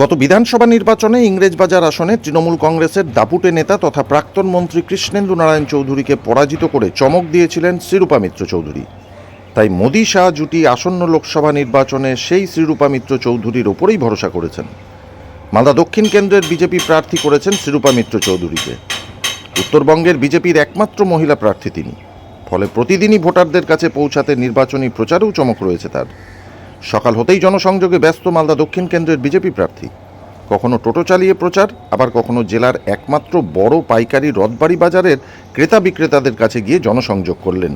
গত বিধানসভা নির্বাচনে ইংরেজবাজার আসনে তৃণমূল কংগ্রেসের দাপুটে নেতা তথা প্রাক্তন মন্ত্রী কৃষ্ণেন্দু নারায়ণ চৌধুরীকে পরাজিত করে চমক দিয়েছিলেন শ্রীরূপা মিত্র চৌধুরী। তাই মোদী শাহ জুটি আসন্ন লোকসভা নির্বাচনে সেই শ্রীরূপা মিত্র চৌধুরীর ওপরেই ভরসা করেছেন। মালদা দক্ষিণ কেন্দ্রের বিজেপি প্রার্থী করেছেন শ্রীরূপা মিত্র চৌধুরীকে। উত্তরবঙ্গের বিজেপির একমাত্র মহিলা প্রার্থী তিনি। ফলে প্রতিদিনই ভোটারদের কাছে পৌঁছাতে নির্বাচনী প্রচারেও চমক রয়েছে তার। সকাল হতেই জনসংযোগে ব্যস্ত মালদা দক্ষিণ কেন্দ্রের বিজেপি প্রার্থী। কখনো টোটো চালিয়ে প্রচার আবার কখনো জেলার একমাত্র বড় পাইকারি রথবাড়ি বাজারের ক্রেতা বিক্রেতাদের কাছে গিয়ে জনসংযোগ করলেন।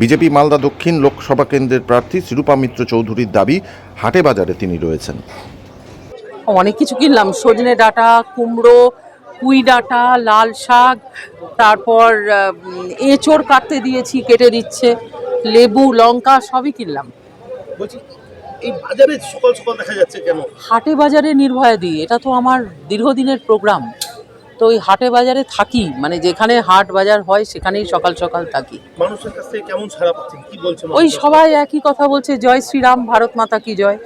বিজেপি মালদা দক্ষিণ লোকসভা কেন্দ্রের প্রার্থী শিরূপা মিত্র চৌধুরীর দাবি হাটে বাজারে তিনি রয়েছেন। অনেক কিছু কিনলাম সজনে ডাঁটা কুমড়ো পুঁই ডাঁটা লাল শাক তারপর এঁচোড় কাটতে দিয়েছি কেটে দিচ্ছে লেবু লঙ্কা সবই কিনলাম। এই বাজারে সকাল সকাল দেখা যাচ্ছে কেন? হাটে বাজারে নির্ভয়া দিই এটা তো আমার দীর্ঘদিনের প্রোগ্রাম। তো ওই হাটে বাজারে থাকি মানে যেখানে হাট বাজার হয় সেখানেই সকাল সকাল থাকি। মানুষের কাছ থেকে কেমন সারা পাচ্ছেন? কি বলছে ওই সবাই একই কথা বলছে জয় শ্রীরাম ভারত মাতা কি জয়।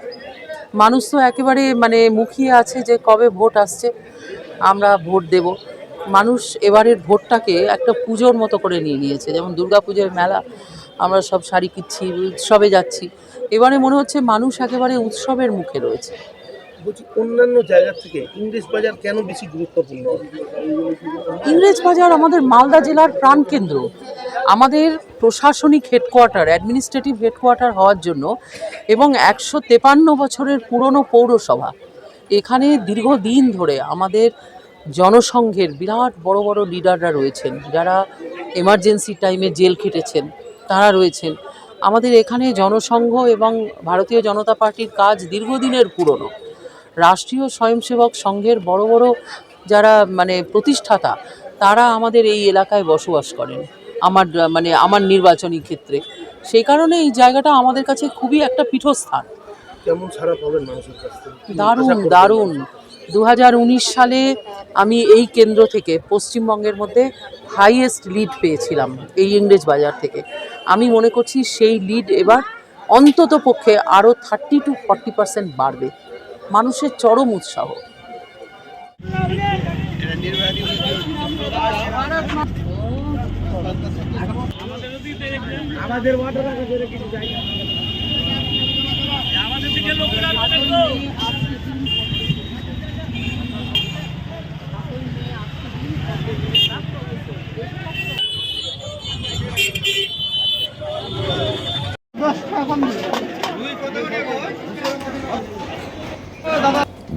মানুষ তো একেবারে মানে মুখিয়ে আছে যে কবে ভোট আসছে আমরা ভোট দেব। মানুষ এবারের ভোটটাকে একটা পুজোর মতো করে নিয়ে নিয়েছে। যেমন দুর্গা পুজোর মেলা আমরা সব শাড়ি কিচ্ছি উৎসবে যাচ্ছি। এবারে মনে হচ্ছে মানুষ একেবারে উৎসবের মুখে রয়েছে। বলছি অন্যান্য জায়গা থেকে ইংলিশ বাজার কেন বেশি গুরুত্বপূর্ণ? ইংরেজ বাজার আমাদের মালদা জেলার প্রাণকেন্দ্র। আমাদের প্রশাসনিক হেডকোয়ার্টার অ্যাডমিনিস্ট্রেটিভ হেডকোয়ার্টার হওয়ার জন্য এবং একশো তেপান্ন বছরের পুরনো পৌরসভা। এখানে দীর্ঘদিন ধরে আমাদের জনসংঘের বিরাট বড় বড় লিডাররা রয়েছেন যারা এমার্জেন্সি টাইমে জেল খেটেছেন। তারা রয়েছেন। আমাদের এখানে জনসংঘ এবং ভারতীয় জনতা পার্টির কাজ দীর্ঘদিনের পুরনো। রাষ্ট্রীয় স্বয়ংসেবক সংঘের বড় বড় যারা মানে প্রতিষ্ঠাতা তারা আমাদের এই এলাকায় বসবাস করেন। আমার মানে আমার নির্বাচনী ক্ষেত্রে। সেই কারণে এই জায়গাটা আমাদের কাছে খুবই একটা পীঠস্থান। দারুণ? দারুণ। দু হাজার উনিশ সালে আমি এই কেন্দ্র থেকে পশ্চিমবঙ্গের মধ্যে হাইয়েস্ট লিড পেয়েছিলাম এই ইংরেজ বাজার থেকে। আমি মনে করছি সেই লিড এবার অন্তত পক্ষে আরও থার্টি টু ফর্টি পার্সেন্ট বাড়বে। মানুষের চরম উৎসাহ।